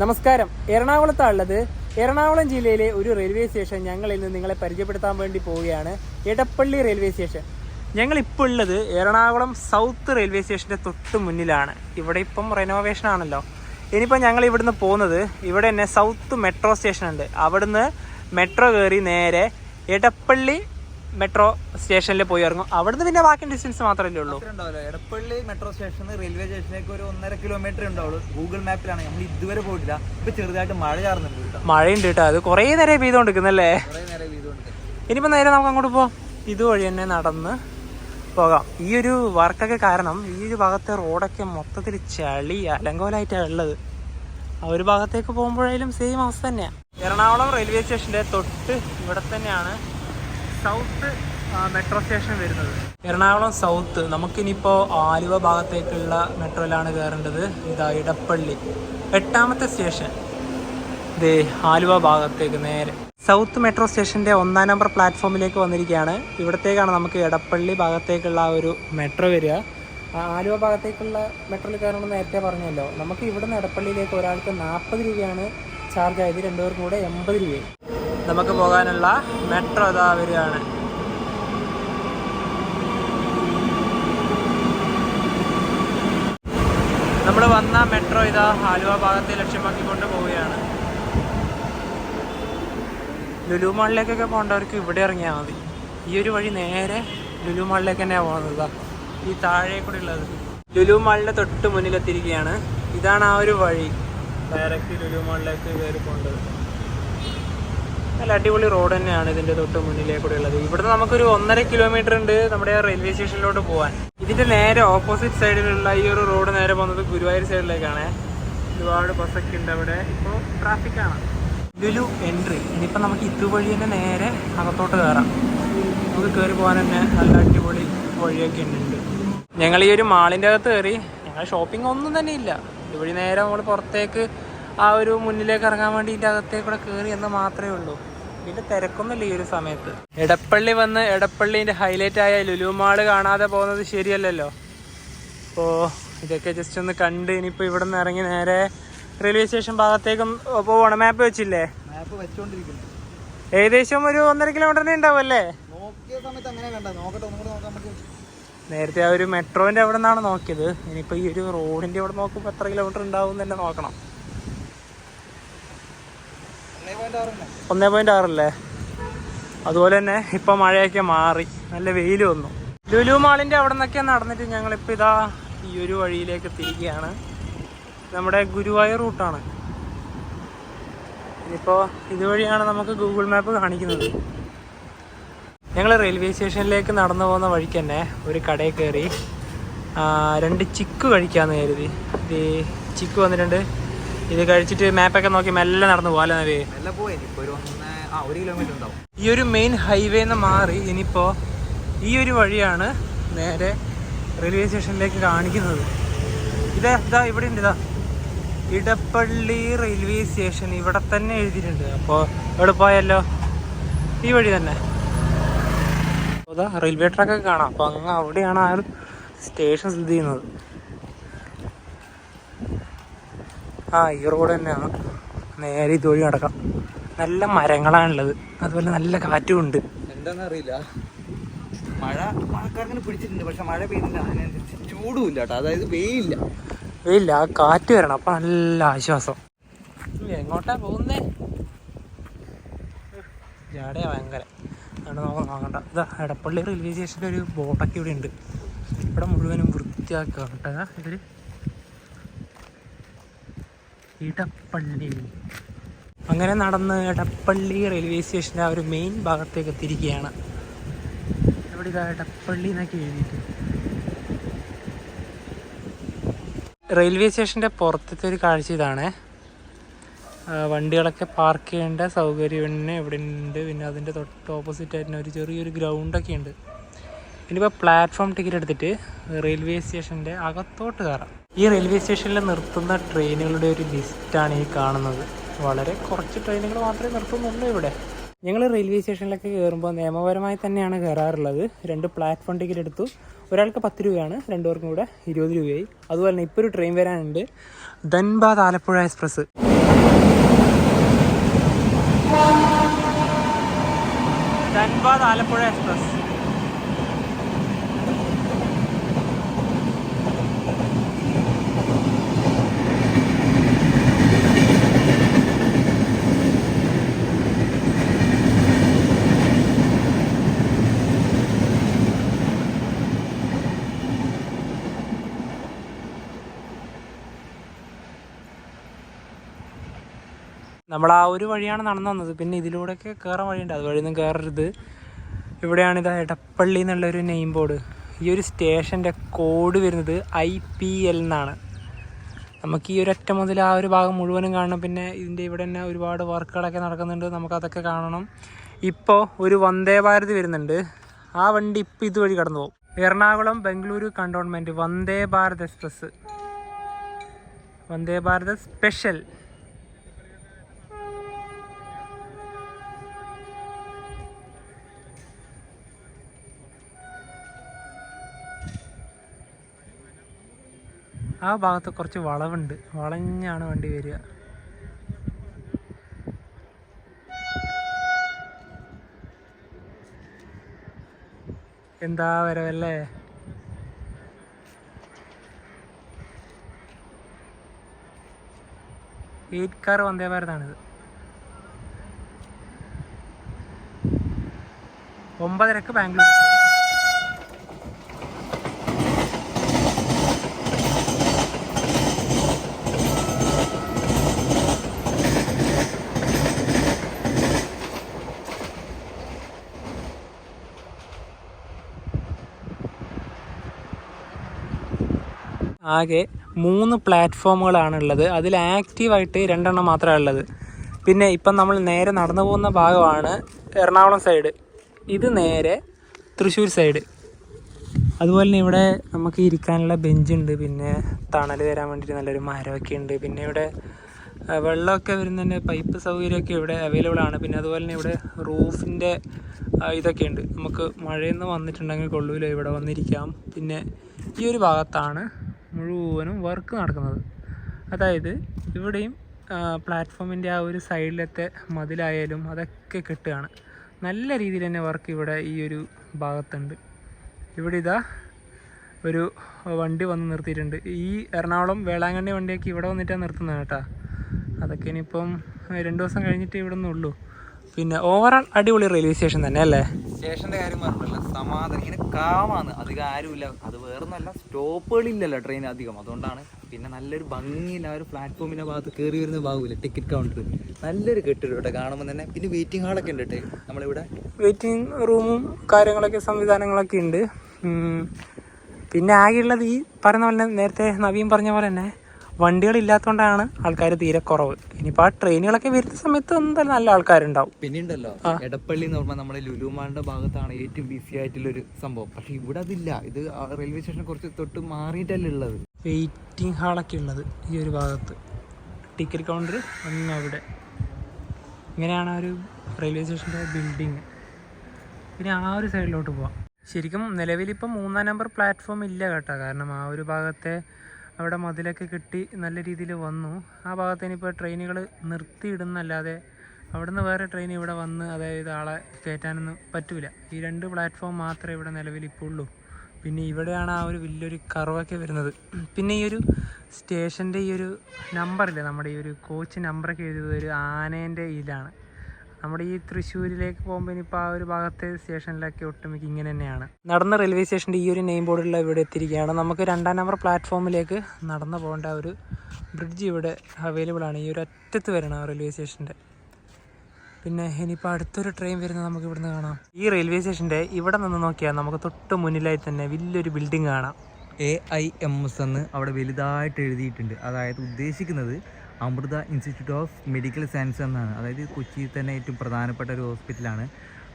നമസ്കാരം. എറണാകുളത്താണുള്ളത്. എറണാകുളം ജില്ലയിലെ ഒരു റെയിൽവേ സ്റ്റേഷൻ ഞങ്ങൾ ഇന്ന് നിങ്ങളെ പരിചയപ്പെടുത്താൻ വേണ്ടി പോവുകയാണ്. Edappally railway station. ഞങ്ങൾ ഇപ്പോൾ ഉള്ളത് എറണാകുളം സൗത്ത് റെയിൽവേ സ്റ്റേഷന്റെ തൊട്ട് മുന്നിലാണ്. ഇവിടെ ഇപ്പം റെനോവേഷൻ ആണല്ലോ. ഇനിയിപ്പോൾ ഞങ്ങൾ ഇവിടുന്ന് പോകുന്നത് ഇവിടെ തന്നെ സൗത്ത് മെട്രോ സ്റ്റേഷൻ ഉണ്ട് അവിടുന്ന് മെട്രോ കയറി നേരെ എടപ്പള്ളി മെട്രോ സ്റ്റേഷനിൽ പോയി ഇറങ്ങും. അവിടുന്ന് പിന്നെ ബാക്കി ഡിസ്റ്റൻസ് മാത്രമല്ലേ ഉള്ളൂ. ഉണ്ടാവില്ല. എടപ്പള്ളി മെട്രോ സ്റ്റേഷനിൽ റെയിൽവേ സ്റ്റേഷനിലേക്ക് ഒരു ഒന്നര കിലോമീറ്റർ ഉണ്ടാവുള്ളൂ. ഗൂഗിൾ മാപ്പിലാണ് നമ്മൾ ഇതുവരെ പോയിട്ടില്ല. ഇപ്പൊ ചെറുതായിട്ട് മഴ ചാർന്നുണ്ട് കേട്ടോ. മഴയുണ്ട് കേട്ടോ. അത് കുറേ നേരം പെയ്തുകൊണ്ടിരിക്കുന്നല്ലേ ഇനിയിപ്പോൾ നേരെ നമുക്ക് അങ്ങോട്ട് പോവാം. ഇതുവഴി തന്നെ നടന്ന് പോകാം. ഈ ഒരു വർക്കൊക്കെ കാരണം ഈ ഒരു ഭാഗത്തെ റോഡൊക്കെ മൊത്തത്തിൽ ചളി അലങ്കോലായിട്ടാണ് ഉള്ളത്. ആ ഒരു ഭാഗത്തേക്ക് പോകുമ്പോഴായാലും സെയിം അവസ്ഥ തന്നെയാണ് എറണാകുളം റെയിൽവേ സ്റ്റേഷന്റെ തൊട്ട് ഇവിടെ തന്നെയാണ് സൗത്ത് മെട്രോ സ്റ്റേഷൻ വരുന്നത്. എറണാകുളം സൗത്ത് നമുക്കിനിയിപ്പോൾ ആലുവ ഭാഗത്തേക്കുള്ള മെട്രോയിലാണ് കയറേണ്ടത്. ഇതാ ഇടപ്പള്ളി. എട്ടാമത്തെ സ്റ്റേഷൻ ദേ ആലുവ ഭാഗത്തേക്ക് നേരെ. സൗത്ത് മെട്രോ സ്റ്റേഷന്റെ ഒന്നാം നമ്പർ പ്ലാറ്റ്ഫോമിലേക്ക് വന്നിരിക്കുകയാണ്. ഇവിടത്തേക്കാണ് നമുക്ക് എടപ്പള്ളി ഭാഗത്തേക്കുള്ള ആ ഒരു മെട്രോ വരിക. ആലുവ ഭാഗത്തേക്കുള്ള മെട്രോയിൽ കയറണമെന്ന് നേരത്തെ പറഞ്ഞല്ലോ. നമുക്ക് ഇവിടുന്ന് എടപ്പള്ളിയിലേക്ക് ഒരാൾക്ക് നാൽപ്പത് രൂപയാണ് ചാർജ് ആയത്. രണ്ടുപേർക്കും കൂടെ എൺപത് രൂപയും നമുക്ക് പോകാനുള്ള മെട്രോ ഇതാ വരികയാണ്. നമ്മൾ വന്ന മെട്രോ ഇതാ ആലുവ ഭാഗത്തെ ലക്ഷ്യമാക്കിക്കൊണ്ട് പോവുകയാണ്. ലുലു മാളിലേക്കൊക്കെ പോകേണ്ടവർക്ക് ഇവിടെ ഇറങ്ങിയാൽ മതി. ഈ ഒരു വഴി നേരെ ലുലു മാളിലേക്ക് തന്നെയാണ് പോകുന്നത് ഈ താഴെ കൂടെ ഉള്ളത്. ലുലു മാളിന്റെ തൊട്ട് മുന്നിലെത്തിയിരിക്കുകയാണ് ഇതാണ് ആ ഒരു വഴി. ഡയറക്റ്റ് ലുലു മാളിലേക്ക് കയറി പോകേണ്ടത്. നല്ല അടിപൊളി റോഡ് തന്നെയാണ് ഇതിന്റെ തൊട്ട് മുന്നിലേക്കൂടെ ഉള്ളത്. ഇവിടുന്ന് നമുക്കൊരു ഒന്നര കിലോമീറ്റർ ഉണ്ട് നമ്മുടെ റെയിൽവേ സ്റ്റേഷനിലോട്ട് പോകാൻ ഇതിന്റെ നേരെ ഓപ്പോസിറ്റ് സൈഡിലുള്ള ഈ ഒരു റോഡ് നേരെ പോകുന്നത് ഗുരുവായൂർ സൈഡിലേക്കാണ് ഒരുപാട് ബസ്സൊക്കെ ഉണ്ട് അവിടെ. ഇപ്പൊ ട്രാഫിക് ആണ്. ലുലു എൻട്രി ഇനിയിപ്പോൾ നമുക്ക് ഇതുവഴി തന്നെ നേരെ അകത്തോട്ട് കയറാം നമുക്ക് കയറി പോകാൻ തന്നെ നല്ല അടിപൊളി വഴിയൊക്കെ ഉണ്ട്. ഞങ്ങൾ ഈ ഒരു മാളിന്റെ അകത്ത് കയറി ഞങ്ങൾ ഷോപ്പിംഗ് ഒന്നും തന്നെ ഇല്ല. ഇതുവഴി നേരെ നമ്മൾ പുറത്തേക്ക് ആ ഒരു മുന്നിലേക്ക് ഇറങ്ങാൻ വേണ്ടി ഇതിന്റെ അകത്തേക്കൂടെ കയറി എന്ന് മാത്രമേ ഉള്ളൂ. പിന്നെ തിരക്കൊന്നുമില്ല ഈ ഒരു സമയത്ത്. എടപ്പള്ളി വന്ന് എടപ്പള്ളിന്റെ ഹൈലൈറ്റ് ആയ ലുലുമാൾ കാണാതെ പോകുന്നത് ശരിയല്ലല്ലോ. അപ്പോൾ ഇതൊക്കെ ജസ്റ്റ് ഒന്ന് കണ്ട് ഇനിയിപ്പോൾ ഇവിടെ നിന്ന് ഇറങ്ങി നേരെ റെയിൽവേ സ്റ്റേഷൻ ഭാഗത്തേക്കും പോകണം മാപ്പ് വെച്ചില്ലേ? മാപ്പ് വെച്ചോണ്ടിരിക്കുന്നു. ഏകദേശം ഒരു ഒന്നര കിലോമീറ്ററിന് ഉണ്ടാവുമല്ലേ നേരത്തെ ആ ഒരു മെട്രോന്റെ അവിടെ നിന്നാണ് നോക്കിയത്. ഇനിയിപ്പോൾ ഈ ഒരു റോഡിന്റെ അവിടെ നോക്കുമ്പോൾ എത്ര കിലോമീറ്റർ ഉണ്ടാവും തന്നെ നോക്കണം. ഒന്നേ പോയിന്റ് ആറല്ലേ? അതുപോലെ തന്നെ ഇപ്പൊ മഴയൊക്കെ മാറി. നല്ല വെയിൽ വന്നു. ലുലു മാളിന്റെ അവിടെ നിന്നൊക്കെ നടന്നിട്ട് ഞങ്ങളിപ്പോൾ ഇതാ ഈ ഒരു വഴിയിലേക്ക് തിരികെയാണ്. നമ്മുടെ ഗുരുവായൂർ റൂട്ടാണ്. ഇനിയിപ്പോൾ ഇതുവഴിയാണ് നമുക്ക് ഗൂഗിൾ മാപ്പ് കാണിക്കുന്നത്. ഞങ്ങൾ റെയിൽവേ സ്റ്റേഷനിലേക്ക് നടന്നു പോകുന്ന വഴിക്ക് തന്നെ ഒരു കടയിൽ കയറി രണ്ട് ചിക്ക് കഴിക്കാമെന്ന് കരുതി. ചിക്ക് വന്നിട്ടുണ്ട്. ഇത് കഴിച്ചിട്ട് മാപ്പൊക്കെ നോക്കി മെല്ലെ നടന്നു പോകാല്ലേ നവേ മെല്ലെ പോയി ഒരു കിലോമീറ്റർ ഉണ്ടാവും. ഈ ഒരു മെയിൻ ഹൈവേ നിന്ന് മാറി ഇനിയിപ്പോൾ ഈ ഒരു വഴിയാണ് നേരെ റെയിൽവേ സ്റ്റേഷനിലേക്ക് കാണിക്കുന്നത്. ഇതാ ഇതാ ഇവിടെ ഉണ്ട് ഇതാ. ഇടപ്പള്ളി റെയിൽവേ സ്റ്റേഷൻ ഇവിടെ തന്നെ എഴുതിയിട്ടുണ്ട്. അപ്പോൾ എളുപ്പമായല്ലോ ഈ വഴി തന്നെ. അതാ റെയിൽവേ ട്രാക്കൊക്കെ കാണാം. അപ്പോൾ അങ്ങ് അവിടെയാണ് ആ ഒരു സ്റ്റേഷൻ സ്ഥിതി ചെയ്യുന്നത്. ആ ഈ റോഡ് തന്നെയാണ്. നേരെ ഇതുവഴി നടക്കാം. നല്ല മരങ്ങളാണുള്ളത്. അതുപോലെ നല്ല കാറ്റും ഉണ്ട്. എന്താണെന്നറിയില്ല മഴ മഴക്കാരങ്ങനെ പിടിച്ചിട്ടുണ്ട്. പക്ഷെ മഴ പെയ്യുന്നില്ല. അതിനനുസരിച്ച് ചൂടുമില്ല കേട്ടോ. അതായത് വെയിലില്ല. വെയിലില്ല. ആ കാറ്റ് വരണം. അപ്പൊ നല്ല ആശ്വാസം. എങ്ങോട്ടാ പോകുന്നേ? ജാടയാ ഭയങ്കര. അതുകൊണ്ട് നമുക്ക് നോക്കണ്ട. ഇതാ എടപ്പള്ളി റെയിൽവേ സ്റ്റേഷന്റെ ഒരു ബോട്ടൊക്കെ ഇവിടെ ഉണ്ട്. ഇവിടെ മുഴുവനും വൃത്തിയാക്കുക കേട്ടോ. ഇതാ ഇവർ ഇടപ്പള്ളി. അങ്ങനെ നടന്ന് ഇടപ്പള്ളി റെയിൽവേ സ്റ്റേഷന്റെ ആ ഒരു മെയിൻ ഭാഗത്തേക്ക് എത്തിയിരിക്കുകയാണ്. ഇവിടെ ഇതാ ഇടപ്പള്ളി എന്നൊക്കെ എഴുതിയിട്ട്. റെയിൽവേ സ്റ്റേഷന്റെ പുറത്തത്തെ ഒരു കാഴ്ച ഇതാണ്. വണ്ടികളൊക്കെ പാർക്ക് ചെയ്യേണ്ട സൗകര്യം തന്നെ ഇവിടെ ഉണ്ട്. പിന്നെ അതിന്റെ തൊട്ട് ഓപ്പോസിറ്റ് ആയിട്ട് ഒരു ചെറിയൊരു ഗ്രൗണ്ടൊക്കെ ഉണ്ട്. ഇനിയിപ്പോൾ പ്ലാറ്റ്ഫോം ടിക്കറ്റ് എടുത്തിട്ട് റെയിൽവേ സ്റ്റേഷന്റെ അകത്തോട്ട് കയറാം. ഈ റെയിൽവേ സ്റ്റേഷനിൽ നിർത്തുന്ന ട്രെയിനുകളുടെ ഒരു ലിസ്റ്റാണ് ഈ കാണുന്നത്. വളരെ കുറച്ച് ട്രെയിനുകൾ മാത്രമേ നിർത്തുന്നുള്ളൂ ഇവിടെ. ഞങ്ങൾ റെയിൽവേ സ്റ്റേഷനിലൊക്കെ കയറുമ്പോൾ നിയമപരമായി തന്നെയാണ് കയറാറുള്ളത് രണ്ട് പ്ലാറ്റ്ഫോം ടിക്കറ്റ് എടുത്തു. ഒരാൾക്ക് പത്ത് രൂപയാണ് രണ്ടുപേർക്കും കൂടെ ഇരുപത് രൂപയായി. അതുപോലെ തന്നെ ഇപ്പോൾ ഒരു ട്രെയിൻ വരാനുണ്ട്. ധൻബാദ് ആലപ്പുഴ എക്സ്പ്രസ്. ധൻബാദ് ആലപ്പുഴ എക്സ്പ്രസ്. നമ്മൾ ആ ഒരു വഴിയാണ് നടന്നു വന്നത്. പിന്നെ ഇതിലൂടെയൊക്കെ കയറാൻ വഴിയുണ്ട്. അതുവഴിയൊന്നും കയറരുത് ഇവിടെയാണ് ഇത് എടപ്പള്ളി എന്നുള്ളൊരു നെയിം ബോർഡ് ഈ ഒരു സ്റ്റേഷന്റെ കോഡ് വരുന്നത് ഐ പി എൽ എന്നാണ് നമുക്ക് ഈ ഒരു ഒറ്റ മുതൽ ആ ഒരു ഭാഗം മുഴുവനും കാണണം. പിന്നെ ഇതിന്റെ ഇവിടെ തന്നെ ഒരുപാട് വർക്കുകളൊക്കെ നടക്കുന്നുണ്ട്. നമുക്കതൊക്കെ കാണണം. ഇപ്പോൾ ഒരു വന്ദേ ഭാരത് വരുന്നുണ്ട്. ആ വണ്ടി ഇപ്പോൾ ഇതുവഴി കടന്നു പോകും. Ernakulam Bengaluru cantonment Vande Bharat express. Vande Bharat special ആ ഭാഗത്ത് കുറച്ച് വളവുണ്ട്. വളഞ്ഞാണ് വണ്ടി വരിക. എന്താ വരവല്ലേ? എയ്റ്റ് കാർ വന്ദേ ഭാരതാണിത്. ഒമ്പതരക്ക് ബാംഗ്ലൂർ. ആകെ മൂന്ന് പ്ലാറ്റ്ഫോമുകളാണ് ഉള്ളത് അതിൽ ആക്റ്റീവായിട്ട് രണ്ടെണ്ണം മാത്രമേ ഉള്ളത്. പിന്നെ ഇപ്പം നമ്മൾ നേരെ നടന്നു പോകുന്ന ഭാഗമാണ് എറണാകുളം സൈഡ്. ഇത് നേരെ തൃശ്ശൂർ സൈഡ്. അതുപോലെ തന്നെ ഇവിടെ നമുക്ക് ഇരിക്കാനുള്ള ബെഞ്ചുണ്ട്. പിന്നെ തണൽ തരാൻ വേണ്ടിയിട്ട് നല്ലൊരു മരമൊക്കെ ഉണ്ട് പിന്നെ ഇവിടെ വെള്ളമൊക്കെ വരുന്നതിന്റെ പൈപ്പ് സൗകര്യമൊക്കെ ഇവിടെ അവൈലബിൾ ആണ്. പിന്നെ അതുപോലെ തന്നെ ഇവിടെ റൂഫിന്റെ ഇതൊക്കെ ഉണ്ട് നമുക്ക് മഴയൊന്നും വന്നിട്ടുണ്ടെങ്കിൽ കൊള്ളൂല. ഇവിടെ വന്നിരിക്കാം. പിന്നെ ഈ ഒരു ഭാഗത്താണ് മുഴുവനും വർക്ക് നടക്കുന്നത്. അതായത് ഇവിടെയും പ്ലാറ്റ്ഫോമിന്റെ ആ ഒരു സൈഡിലത്തെ മതിലായാലും അതൊക്കെ കെട്ടുകയാണ്. നല്ല രീതിയിൽ തന്നെ വർക്ക് ഇവിടെ ഈ ഒരു ഭാഗത്തുണ്ട്. ഇവിടെ ഇതാ ഒരു വണ്ടി വന്ന് നിർത്തിയിട്ടുണ്ട്. ഈ എറണാകുളം വേളാങ്കണ്ണി വണ്ടിയൊക്കെ ഇവിടെ വന്നിട്ടാണ് നിർത്തുന്നത് കേട്ടോ. അതൊക്കെ ഇനിയിപ്പം രണ്ട് ദിവസം കഴിഞ്ഞിട്ട് ഇവിടെ നിന്നുള്ളൂ പിന്നെ ഓവറോൾ അടിപൊളി റെയിൽവേ സ്റ്റേഷൻ തന്നെ അല്ലേ സ്റ്റേഷന്റെ കാര്യം പറഞ്ഞില്ല സമാധാനം. ഇങ്ങനെ കാമാണ് അധികം ആരുമില്ല. അത് വേറൊന്നല്ല സ്റ്റോപ്പുകളില്ലല്ലോ ട്രെയിൻ അധികം. അതുകൊണ്ടാണ് പിന്നെ നല്ലൊരു ഭംഗിയില്ല. ആ ഒരു പ്ലാറ്റ്ഫോമിന്റെ ഭാഗത്ത് കയറി വരുന്ന ഭാഗമില്ല. ടിക്കറ്റ് കൗണ്ടർ നല്ലൊരു കെട്ടിടം ഇവിടെ കാണുമ്പോൾ തന്നെ. പിന്നെ വെയിറ്റിംഗ് ഹാളൊക്കെ ഉണ്ട് കേട്ടോ നമ്മളിവിടെ വെയിറ്റിംഗ് റൂമും കാര്യങ്ങളൊക്കെ സംവിധാനങ്ങളൊക്കെ ഉണ്ട്. പിന്നെ ആകെയുള്ളത് ഈ പറയുന്ന പോലെ നേരത്തെ നവീൻ പറഞ്ഞ പോലെ തന്നെ വണ്ടികളില്ലാത്തതുകൊണ്ടാണ് ആൾക്കാർ തീരെ കുറവ്. ഇനിയിപ്പോൾ ആ ട്രെയിനുകളൊക്കെ വരുന്ന സമയത്ത് എന്തായാലും നല്ല ആൾക്കാരുണ്ടാവും. പിന്നെ ഉണ്ടല്ലോ എടപ്പള്ളി എന്ന് പറഞ്ഞാൽ നമ്മുടെ ലുലുമാളിന്റെ ഭാഗത്താണ് ഏറ്റവും ബിസി ആയിട്ടുള്ള ഒരു സംഭവം. പക്ഷെ ഇവിടെ അതില്ല. ഇത് റെയിൽവേ സ്റ്റേഷൻ കുറച്ച് തൊട്ട് മാറിയിട്ടല്ലേ ഉള്ളത്. വെയിറ്റിംഗ് ഹാളൊക്കെ ഉള്ളത് ഈ ഒരു ഭാഗത്ത്. ടിക്കറ്റ് കൗണ്ടർ ഒന്ന് അവിടെ. ഇങ്ങനെയാണ് ഒരു റെയിൽവേ സ്റ്റേഷന്റെ ബിൽഡിങ് പിന്നെ ആ ഒരു സൈഡിലോട്ട് പോവാം. ശരിക്കും നിലവിലിപ്പം മൂന്നാം നമ്പർ പ്ലാറ്റ്ഫോം ഇല്ല കേട്ടോ. കാരണം ആ ഒരു ഭാഗത്തെ അവിടെ മതിലൊക്കെ കിട്ടി നല്ല രീതിയിൽ വന്നു. ആ ഭാഗത്ത് ഇനിയിപ്പോൾ ട്രെയിനുകൾ നിർത്തിയിടുന്നല്ലാതെ അവിടുന്ന് വേറെ ട്രെയിൻ ഇവിടെ വന്ന് അതായത് ആളെ കയറ്റാനൊന്നും പറ്റില്ല ഈ രണ്ട് പ്ലാറ്റ്ഫോം മാത്രമേ ഇവിടെ നിലവിൽ ഇപ്പോൾ ഉള്ളൂ പിന്നെ ഇവിടെയാണ് ആ ഒരു വലിയൊരു കറവൊക്കെ വരുന്നത്. പിന്നെ ഈ ഒരു സ്റ്റേഷന്റെ ഈ ഒരു നമ്പറില്ലേ നമ്മുടെ ഈ ഒരു കോച്ച് നമ്പറൊക്കെ എഴുതിയത് ഒരു ആനേന്റെ ഇതിലാണ് നമ്മുടെ ഈ തൃശ്ശൂരിലേക്ക് പോകുമ്പോൾ ഇനിയിപ്പോൾ ആ ഒരു ഭാഗത്തെ സ്റ്റേഷനിലൊക്കെ ഒട്ടുമിക്ക ഇങ്ങനെ തന്നെയാണ്. നടന്ന റെയിൽവേ സ്റ്റേഷന്റെ ഈ ഒരു നെയിം ബോർഡുള്ള ഇവിടെ എത്തിയിരിക്കുകയാണ്. നമുക്ക് രണ്ടാം നമ്പർ പ്ലാറ്റ്ഫോമിലേക്ക് നടന്നു പോകേണ്ട ഒരു ബ്രിഡ്ജ് ഇവിടെ അവൈലബിൾ ആണ്. ഈ ഒരു അറ്റത്ത് വരണം റെയിൽവേ സ്റ്റേഷന്റെ പിന്നെ ഇനിയിപ്പോൾ അടുത്തൊരു ട്രെയിൻ വരുന്നത് നമുക്ക് ഇവിടുന്ന് കാണാം. ഈ റെയിൽവേ സ്റ്റേഷന്റെ ഇവിടെ നിന്ന് നോക്കിയാൽ നമുക്ക് തൊട്ട് മുന്നിലായി തന്നെ വലിയൊരു ബിൽഡിംഗ് കാണാം. എ ഐ എം എസ് എന്ന് അവിടെ വലുതായിട്ട് എഴുതിയിട്ടുണ്ട്. അതായത് ഉദ്ദേശിക്കുന്നത് Amrita institute of medical science എന്നാണ്. അതായത് കൊച്ചിയിൽ തന്നെ ഏറ്റവും പ്രധാനപ്പെട്ട ഒരു ഹോസ്പിറ്റലാണ്.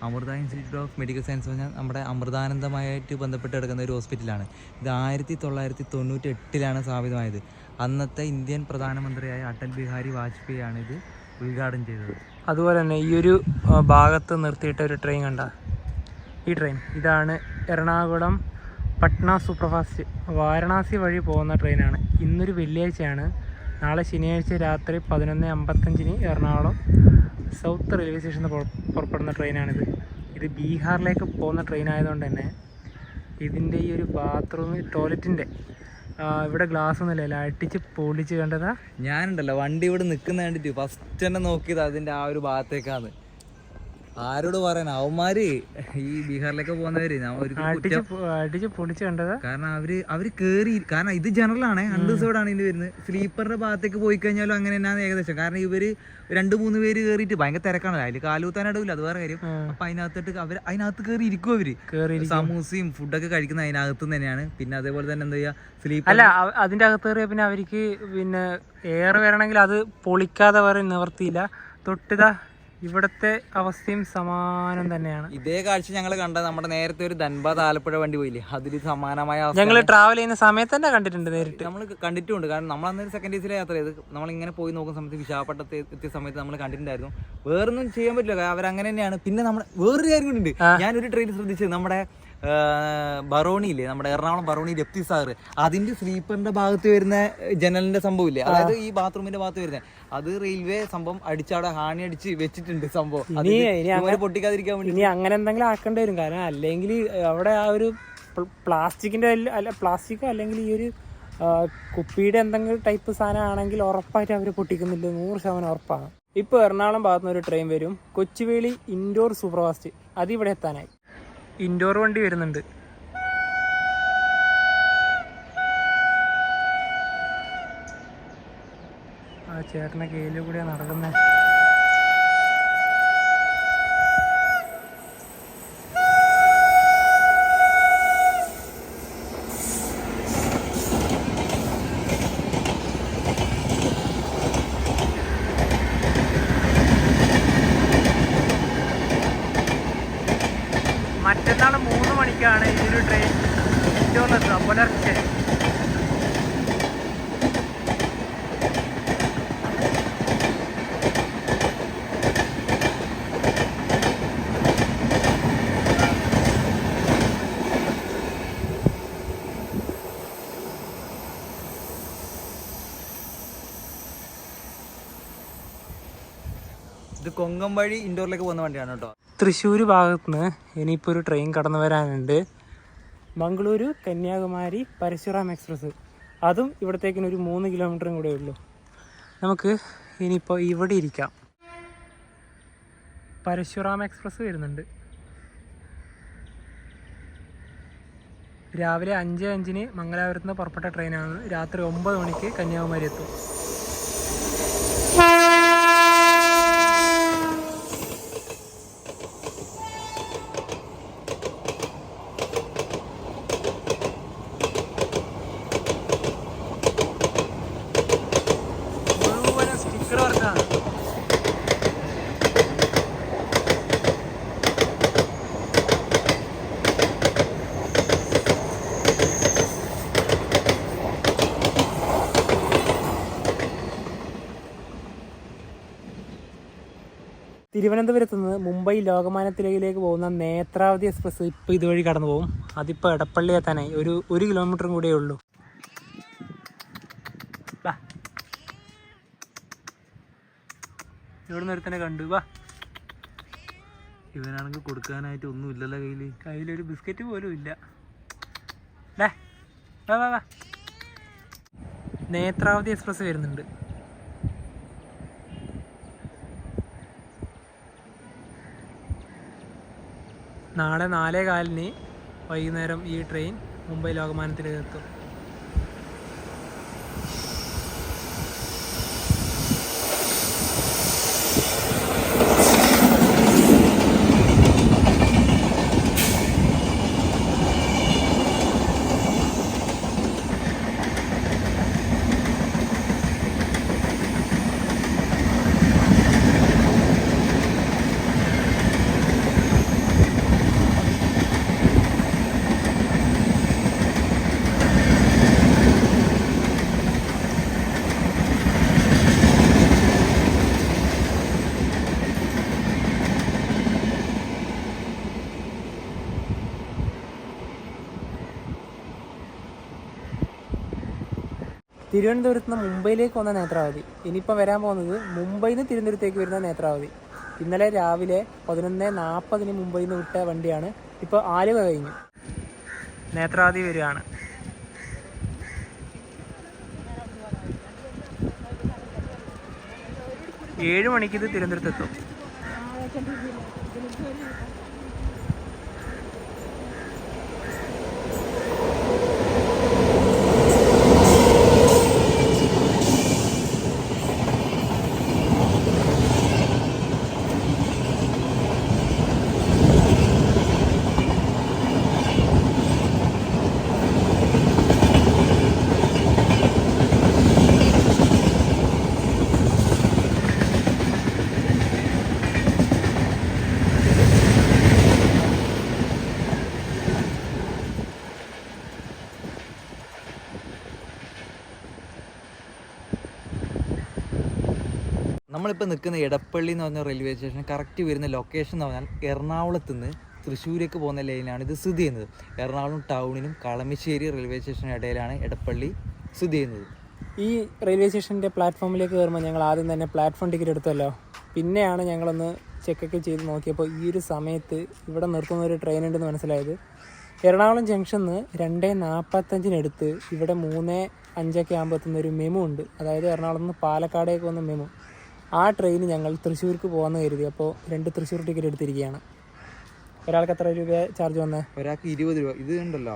Amrita institute of medical science പറഞ്ഞാൽ നമ്മുടെ അമൃതാനന്ദമായിട്ട് ബന്ധപ്പെട്ട് കിടക്കുന്ന ഒരു ഹോസ്പിറ്റലാണ്. ഇത് ആയിരത്തി തൊള്ളായിരത്തി തൊണ്ണൂറ്റി എട്ടിലാണ് സ്ഥാപിതമായത്. അന്നത്തെ ഇന്ത്യൻ പ്രധാനമന്ത്രിയായ അടൽ ബിഹാരി വാജ്പേയി ആണ് ഇത് ഉദ്ഘാടനം ചെയ്തത്. അതുപോലെ തന്നെ ഈ ഒരു ഭാഗത്ത് നിർത്തിയിട്ട ഒരു ട്രെയിൻ കണ്ട? ഈ ട്രെയിൻ. ഇതാണ് എറണാകുളം പട്ന സൂപ്പർഫാസ്റ്റ് വാരണാസി വഴി പോകുന്ന ട്രെയിനാണ്. ഇന്നൊരു വെള്ളിയാഴ്ചയാണ് നാളെ ശനിയാഴ്ച രാത്രി പതിനൊന്ന് അമ്പത്തഞ്ചിന് എറണാകുളം സൗത്ത് റെയിൽവേ സ്റ്റേഷനിൽ നിന്ന് പുറ- പുറപ്പെടുന്ന ട്രെയിനാണിത്. ഇത് ബീഹാറിലേക്ക് പോകുന്ന ട്രെയിൻ ആയതുകൊണ്ട് തന്നെ ഇതിന്റെ ഈ ഒരു ബാത്റൂം ടോയ്ലറ്റിന്റെ ഇവിടെ ഗ്ലാസ് ഒന്നുമില്ല അടിച്ച് പൊളിച്ച് കണ്ടതാ. ഞാനുണ്ടല്ലോ വണ്ടി ഇവിടെ നിൽക്കുന്ന കണ്ടിട്ട് ഫസ്റ്റ് തന്നെ നോക്കിയത് അതിന്റെ ആ ഒരു ഭാഗത്തേക്കാണ് ആരോട് പറയാൻ? അവന്മാര് ഈ ബീഹാറിലേക്ക് പോകുന്നവര് ഞാൻ ഒരു അടിച്ച് കണ്ടതാ. കാരണം അവർ അവർ കേറി കാരണം ഇത് ജനറൽ ആണ്. അൺറിസേർഡ് ആണ് ഇതിന് വരുന്നത്. സ്ലീപ്പറിന്റെ ഭാഗത്തേക്ക് പോയി കഴിഞ്ഞാലും അങ്ങനെ തന്നെയാണ് ഏകദേശം. കാരണം ഇവർ രണ്ട് മൂന്ന് പേര് കേറിയിട്ട് ഭയങ്കര തിരക്കാണ് അതിൽ കാലുകുത്താനിടവില്ല അത് വേറെ കാര്യം. അപ്പൊ അതിനകത്തോട്ട് അവർ അതിനകത്ത് കയറി ഇരിക്കും അവർ. സമൂസയും ഫുഡൊക്കെ കഴിക്കുന്ന അതിനകത്ത് തന്നെയാണ്. പിന്നെ അതേപോലെ തന്നെ എന്താ ചെയ്യാ? സ്ലീപ്പർ അല്ല അതിന്റെ അകത്ത് കയറിയ പിന്നെ അവർക്ക് പിന്നെ എയർ വരണമെങ്കിൽ അത് പൊളിക്കാതെ വേറെ നിവർത്തിയില്ല. തൊട്ടിതാ ഇവിടത്തെ അവസ്ഥയും സമാനം തന്നെയാണ്. ഇതേ കാഴ്ച ഞങ്ങൾ കണ്ട നമ്മുടെ നേരത്തെ ഒരു ധൻബാദ് ആലപ്പുഴ വണ്ടി പോയില്ലേ? അതിൽ സമാനമായ ഞങ്ങൾ ട്രാവൽ ചെയ്യുന്ന സമയത്ത് തന്നെ കണ്ടിട്ടുണ്ട് നേരിട്ട്. നമ്മൾ കണ്ടിട്ടുണ്ട്. കാരണം നമ്മൾ അന്നൊരു സെക്കൻഡ് ഡേസിലെ യാത്ര ചെയ്ത് നമ്മൾ ഇങ്ങനെ പോയി നോക്കുന്ന സമയത്ത് വിശാപട്ടത്തെ എത്തിയ സമയത്ത് നമ്മൾ കണ്ടിട്ടുണ്ടായിരുന്നു. വേറൊന്നും ചെയ്യാൻ പറ്റില്ല. അവരങ്ങനെ തന്നെയാണ്. പിന്നെ നമ്മൾ വേറൊരു കാര്യം കൂടി ഉണ്ട് ഞാനൊരു ട്രെയിൻ ശ്രദ്ധിച്ചത് നമ്മുടെ ബറോണിയില്ലേ നമ്മുടെ എറണാകുളം ബറോണി ലഫ്റ്റി സാറ് അതിന്റെ സ്ലീപ്പറിന്റെ ഭാഗത്ത് വരുന്ന ജനലിന്റെ സംഭവം ഇല്ലേ അതായത് ഈ ബാത്റൂമിന്റെ ഭാഗത്ത് വരുന്ന. അത് റെയിൽവേ സംഭവം അടിച്ചവിടെ ഹാണി അടിച്ച് വെച്ചിട്ടുണ്ട് സംഭവം. അങ്ങനെ പൊട്ടിക്കാതിരിക്കാൻ വേണ്ടി. ഇനി അങ്ങനെ എന്തെങ്കിലും ആക്കേണ്ടി വരും. കാരണം അല്ലെങ്കിൽ അവിടെ ആ ഒരു പ്ലാസ്റ്റിക്കിന്റെ അല്ല പ്ലാസ്റ്റിക്കോ അല്ലെങ്കിൽ ഈ ഒരു കുപ്പിയുടെ എന്തെങ്കിലും ടൈപ്പ് സാധനം ആണെങ്കിൽ ഉറപ്പായിട്ട് അവർ പൊട്ടിക്കുന്നില്ല നൂറ് ശതമാനം ഉറപ്പാണ്. ഇപ്പോൾ എറണാകുളം ഭാഗത്തുനിന്ന് ഒരു ട്രെയിൻ വരും. കൊച്ചുവേളി ഇൻഡോർ സൂപ്പർഫാസ്റ്റ്. അതിവിടെ എത്താനായി. ഇൻഡോർ വണ്ടി വരുന്നുണ്ട്. ആ ചേട്ടനൊക്കെ കയ്യിലും കൂടിയാണ് നടക്കുന്നത് മറ്റന്നാൾ മൂന്ന് മണിക്കാണ് ഈ ഒരു ട്രെയിൻ ഇൻഡോറിലെത്തുക പുലർച്ചെ. ഇത് കൊങ്കം വഴി ഇൻഡോറിലേക്ക് പോകുന്ന വണ്ടിയാണ് കേട്ടോ. തൃശ്ശൂർ ഭാഗത്തുനിന്ന് ഇനിയിപ്പോൾ ഒരു ട്രെയിൻ കടന്നു വരാനുണ്ട്. മംഗളൂരു കന്യാകുമാരി പരശുറാം എക്സ്പ്രസ്. അതും ഇവിടത്തേക്കിന് ഒരു മൂന്ന് കിലോമീറ്ററും കൂടെ ഉള്ളൂ. നമുക്ക് ഇനിയിപ്പോൾ ഇവിടെ ഇരിക്കാം. പരശുറാം എക്സ്പ്രസ് വരുന്നുണ്ട്. രാവിലെ അഞ്ച് അഞ്ചിന് മംഗലാപുരത്ത് നിന്ന് പുറപ്പെട്ട ട്രെയിനാണ്. രാത്രി ഒമ്പത് മണിക്ക് കന്യാകുമാരി എത്തും. തിരുവനന്തപുരത്ത് നിന്ന് മുംബൈ ലോകമാനത്തിലേക്ക് പോകുന്ന നേത്രാവതി എക്സ്പ്രസ് ഇപ്പോൾ ഇതുവഴി കടന്നു പോകും. അതിപ്പോൾ എടപ്പള്ളി എത്താനായി. ഒരു ഒരു കിലോമീറ്ററും കൂടിയേ ഉള്ളൂ. ഇവിടെ ഒരുത്തനെ കണ്ടു. വാ. ഇവനാണെങ്കിൽ കൊടുക്കാനായിട്ട് ഒന്നും ഇല്ലല്ലോ കയ്യിൽ കയ്യിലൊരു ബിസ്ക്കറ്റ് പോലും ഇല്ല. വാ വാ വാ. നേത്രാവതി എക്സ്പ്രസ് വരുന്നുണ്ട്. നാളെ നാലേ കാലിന് വൈകുന്നേരം ഈ ട്രെയിൻ മുംബൈ ലോകമാനത്തിലേക്ക് തിരുവനന്തപുരത്ത് നിന്ന് മുംബൈയിലേക്ക് വന്ന നേത്രാവതി. ഇനിയിപ്പോൾ വരാൻ പോകുന്നത് മുംബൈയിൽ നിന്ന് തിരുവനന്തപുരത്തേക്ക് വരുന്ന നേത്രാവതി. ഇന്നലെ രാവിലെ പതിനൊന്ന് നാൽപ്പതിന് മുംബൈയിൽ നിന്ന് വിട്ട വണ്ടിയാണ് ഇപ്പോൾ ആലുവ കഴിഞ്ഞു. നേത്രാവതി വരികയാണ്. ഏഴ് മണിക്ക് ഇത് തിരുവനന്തപുരത്തെത്തും. നമ്മളിപ്പോൾ നിൽക്കുന്ന ഇടപ്പള്ളി എന്ന് പറഞ്ഞ റെയിൽവേ സ്റ്റേഷൻ കറക്റ്റ് വരുന്ന ലൊക്കേഷൻ എന്ന് പറഞ്ഞാൽ എറണാകുളത്ത് നിന്ന് തൃശ്ശൂരേക്ക് പോകുന്ന ലൈനിലാണ് ഇത് സ്ഥിതി ചെയ്യുന്നത്. എറണാകുളം ടൗണിനും കളമശ്ശേരി റെയിൽവേ സ്റ്റേഷനും ഇടയിലാണ് ഇടപ്പള്ളി സ്ഥിതി ചെയ്യുന്നത്. ഈ റെയിൽവേ സ്റ്റേഷന്റെ പ്ലാറ്റ്ഫോമിലേക്ക് കയറുമ്പോൾ ഞങ്ങൾ ആദ്യം തന്നെ പ്ലാറ്റ്ഫോം ടിക്കറ്റ് എടുത്തല്ലോ. പിന്നെയാണ് ഞങ്ങളൊന്ന് ചെക്കൊക്കെ ചെയ്ത് നോക്കിയപ്പോൾ ഈ ഒരു സമയത്ത് ഇവിടെ നിർത്തുന്ന ഒരു ട്രെയിൻ ഉണ്ടെന്ന് മനസ്സിലായത്. എറണാകുളം ജംഗ്ഷനിൽ നിന്ന് രണ്ട് നാൽപ്പത്തഞ്ചിനടുത്ത് ഇവിടെ മൂന്ന് അഞ്ചൊക്കെ ആകുമ്പോൾ എത്തുന്ന ഒരു മെമു ഉണ്ട്. അതായത് എറണാകുളത്ത് നിന്ന് പാലക്കാടേക്ക് വന്ന മെമു ആ ട്രെയിൻ ഞങ്ങൾ തൃശ്ശൂർക്ക് പോകാമെന്ന് കരുതി. അപ്പോൾ രണ്ട് തൃശ്ശൂർ ടിക്കറ്റ് എടുത്തിരിക്കുകയാണ് ഒരാൾക്ക് എത്ര രൂപ ചാർജ് വന്നേ? ഒരാൾക്ക് ഇരുപത് രൂപ. ഇത് ഉണ്ടല്ലോ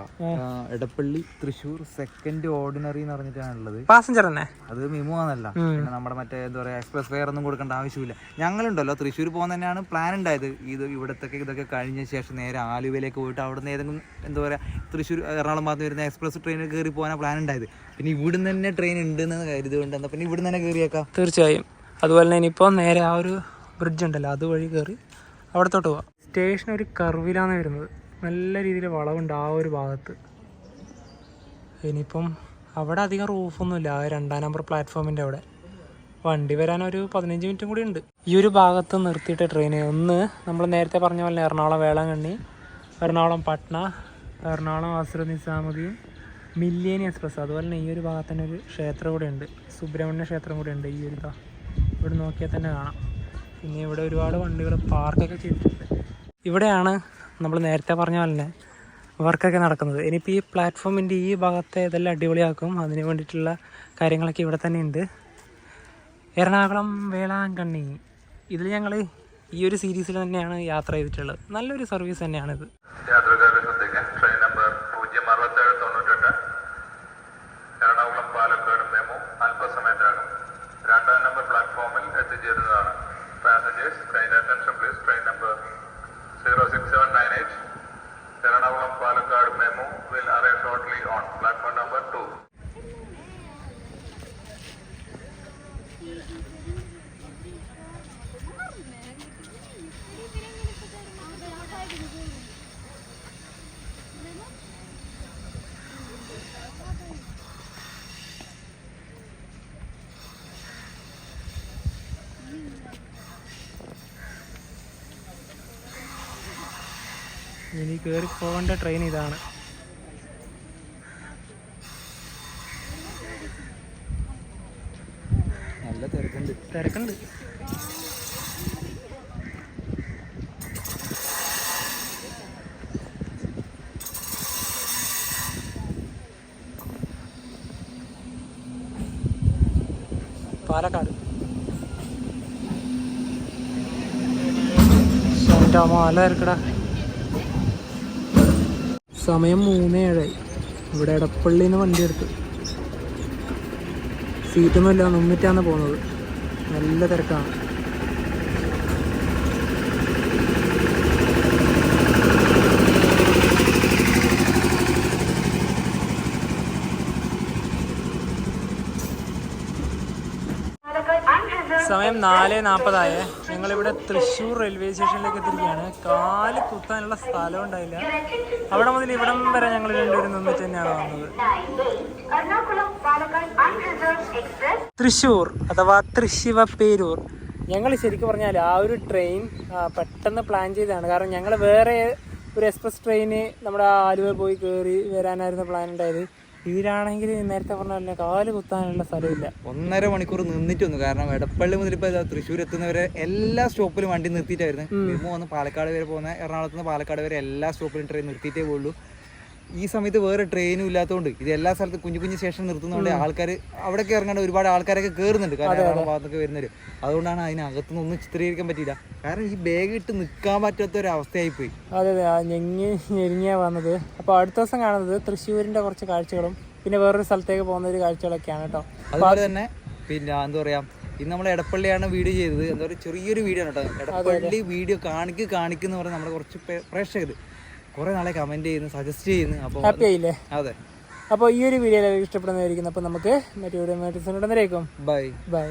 എടപ്പള്ളി തൃശ്ശൂർ സെക്കൻഡ് ഓർഡിനറി എന്ന് പറഞ്ഞിട്ടാണുള്ളത് പാസഞ്ചർ തന്നെ? അത് മിമു ആണല്ല പിന്നെ നമ്മുടെ മറ്റേ എന്താ പറയുക എക്സ്പ്രസ് ഫെയർ ഒന്നും കൊടുക്കേണ്ട ആവശ്യമില്ല. ഞങ്ങളുണ്ടല്ലോ തൃശ്ശൂർ പോകാൻ തന്നെയാണ് പ്ലാൻ ഉണ്ടായത്. ഇത് ഇവിടത്തൊക്കെ ഇതൊക്കെ കഴിഞ്ഞ ശേഷം നേരെ ആലുവയിലേക്ക് പോയിട്ട് അവിടെ നിന്ന് ഏതെങ്കിലും എന്താ പറയുക തൃശ്ശൂർ എറണാകുളം ഭാഗത്ത് വരുന്ന എക്സ്പ്രസ് ട്രെയിനിൽ കയറി പോകാനാണ് പ്ലാൻ ഉണ്ടായത്. പിന്നെ ഇവിടുന്ന് തന്നെ ട്രെയിൻ ഉണ്ടെന്ന് കരുതുകൊണ്ട് എന്താ പിന്നെ ഇവിടുന്ന് തന്നെ കയറിയേക്കാം. തീർച്ചയായും. അതുപോലെ തന്നെ ഇനിയിപ്പോൾ നേരെ ആ ഒരു ബ്രിഡ്ജ് ഉണ്ടല്ലോ അതുവഴി കയറി അവിടത്തോട്ട് പോവാം. സ്റ്റേഷൻ ഒരു കർവിലാണ് വരുന്നത്. നല്ല രീതിയിൽ വളവുണ്ട് ആ ഒരു ഭാഗത്ത്. ഇനിയിപ്പം അവിടെ അധികം റൂഫൊന്നുമില്ല ആ രണ്ടാം നമ്പർ പ്ലാറ്റ്ഫോമിന്റെ അവിടെ. വണ്ടി വരാൻ ഒരു പതിനഞ്ച് മിനിറ്റും കൂടി ഉണ്ട്. ഈ ഒരു ഭാഗത്ത് നിർത്തിയിട്ട് ട്രെയിൻ ഒന്ന് നമ്മൾ നേരത്തെ പറഞ്ഞ പോലെ എറണാകുളം വേളാങ്കണ്ണി എറണാകുളം പട്ന എറണാകുളം ആസുര നിസാമുദ്ദീൻ മില്ലേനി എക്സ്പ്രസ്. അതുപോലെ തന്നെ ഈ ഒരു ഭാഗത്ത് തന്നെ ഒരു ക്ഷേത്രം കൂടെ ഉണ്ട്. സുബ്രഹ്മണ്യ ക്ഷേത്രം കൂടെ ഉണ്ട് ഈ ഒരു ഇതാ ഇവിടെ നോക്കിയാൽ തന്നെ കാണാം. പിന്നെ ഇവിടെ ഒരുപാട് വണ്ടികൾ പാർക്കൊക്കെ ചെയ്തിട്ടുണ്ട്. ഇവിടെയാണ് നമ്മൾ നേരത്തെ പറഞ്ഞ പോലെ വർക്കൊക്കെ നടക്കുന്നത്. ഇനിയിപ്പോൾ ഈ പ്ലാറ്റ്ഫോമിന്റെ ഈ ഭാഗത്തെ ഇതെല്ലാം അടിപൊളിയാക്കും. അതിന് വേണ്ടിയിട്ടുള്ള കാര്യങ്ങളൊക്കെ ഇവിടെ തന്നെ ഉണ്ട്. എറണാകുളം വേളാങ്കണ്ണി. ഇതിൽ ഞങ്ങൾ ഈ ഒരു സീരീസിൽ തന്നെയാണ് യാത്ര ചെയ്തിട്ടുള്ളത്. നല്ലൊരു സർവീസ് തന്നെയാണിത്. യാത്രക്കാരെ ട്രെയിൻ നമ്പർ രണ്ടാം എത്തിച്ചേരുന്നതാണ് passengers train attention please train number zero six seven nine eight Ernakulam Palakkad MEMU will arrive shortly on ഇനി കയറി പോകേണ്ട ട്രെയിൻ ഇതാണ്. നല്ല തിരക്കുണ്ട്. തിരക്കുണ്ട്. പാലക്കാട്. എന്റെ നല്ല തിരക്കടാ സമയം മൂന്ന് ഏഴായി ഇവിടെ എടപ്പള്ളിയിൽ നിന്ന് വണ്ടി എടുത്തു. സീറ്റൊന്നുമില്ല നിന്നിട്ടാണ് പോകുന്നത് നല്ല തിരക്കാണ്. സമയം നാല് നാൽപ്പതായേ ഞങ്ങളിവിടെ തൃശ്ശൂർ റെയിൽവേ സ്റ്റേഷനിലേക്ക് എത്തിയിരിക്കുകയാണ്. കാൽ കുത്താനുള്ള സ്ഥലം ഉണ്ടായില്ല. അവിടെ മുതൽ ഇവിടം വരെ ഞങ്ങൾ രണ്ടുപേരും നിന്നിട്ട് തന്നെയാണ് വന്നത്. തൃശ്ശൂർ അഥവാ തൃശ്ശിവപ്പേരൂർ. ഞങ്ങൾ ശരിക്കും പറഞ്ഞാൽ ആ ഒരു ട്രെയിൻ പെട്ടെന്ന് പ്ലാൻ ചെയ്തതാണ്. കാരണം ഞങ്ങൾ വേറെ ഒരു എക്സ്പ്രസ് ട്രെയിന് നമ്മുടെ ആലുവ പോയി കയറി വരാനായിരുന്നു പ്ലാൻ ഉണ്ടായത്. ഇതിലാണെങ്കിൽ നേരത്തെ പറഞ്ഞ പോലെ കാൽ കുത്താനുള്ള സ്ഥലമില്ല. ഒന്നര മണിക്കൂർ നിന്നിട്ട് വന്നു കാരണം എടപ്പള്ളി മുതൽ ഇപ്പൊ തൃശ്ശൂർ എത്തുന്നവരെ എല്ലാ സ്റ്റോപ്പിലും വണ്ടി നിർത്തിയിട്ടായിരുന്നു വന്ന് പാലക്കാട് വരെ പോകുന്ന. എറണാകുളത്ത് നിന്ന് പാലക്കാട് വരെ എല്ലാ സ്റ്റോപ്പിലും ട്രെയിൻ നിർത്തിയിട്ടേ പോകുള്ളൂ ഈ സമയത്ത് വേറെ ട്രെയിനും ഇല്ലാത്തതുകൊണ്ട് ഇത് എല്ലാ സ്ഥലത്തും കുഞ്ഞു കുഞ്ഞു സ്റ്റേഷൻ നിർത്തുന്നതുകൊണ്ട് ആൾക്കാർ അവിടെ ഇറങ്ങേണ്ട ഒരുപാട് ആൾക്കാരൊക്കെ കയറുന്നുണ്ട് കാരണം എറണാകുളം ഭാഗത്തൊക്കെ വരുന്നവർ അതുകൊണ്ടാണ് അതിനകത്തുനിന്ന് ഒന്നും ചിത്രീകരിക്കാൻ പറ്റില്ല കാരണം ഈ ബാഗ് ഇട്ട് നിൽക്കാൻ പറ്റാത്ത ഒരു അവസ്ഥയായി പോയി അതെ. അതെ ഞെങ്ങി ഞെരുങ്ങിയാ വന്നത്. അപ്പോൾ അടുത്ത ദിവസം കാണുന്നത് തൃശ്ശൂരിന്റെ കുറച്ച് കാഴ്ചകളും പിന്നെ വേറൊരു സ്ഥലത്തേക്ക് പോകുന്ന ഒരു കാഴ്ചകളൊക്കെയാണ് കേട്ടോ. അതുപോലെ തന്നെ പിന്നെ എന്താ പറയാ ഇന്ന് നമ്മൾ എടപ്പള്ളിയാണ് വീഡിയോ ചെയ്തത്. എന്താ പറയുക ചെറിയൊരു വീഡിയോ ആണ് കേട്ടോ എടപ്പള്ളി വീഡിയോ കാണിക്ക് കാണിക്കുന്ന പറഞ്ഞാൽ നമ്മുടെ കുറച്ച് പ്രേക്ഷകർ കുറെ നാളെ കമന്റ് ചെയ്യുന്നു സജസ്റ്റ് ചെയ്യുന്നു അപ്പോൾ ഹാപ്പി ആയില്ലേ? അതെ. അപ്പോൾ ഈ ഒരു വീഡിയോ ഇഷ്ടപ്പെടുന്നതായിരിക്കും. അപ്പോൾ നമുക്ക് മറ്റൊരു ഉടനേക്കും ബൈ ബൈ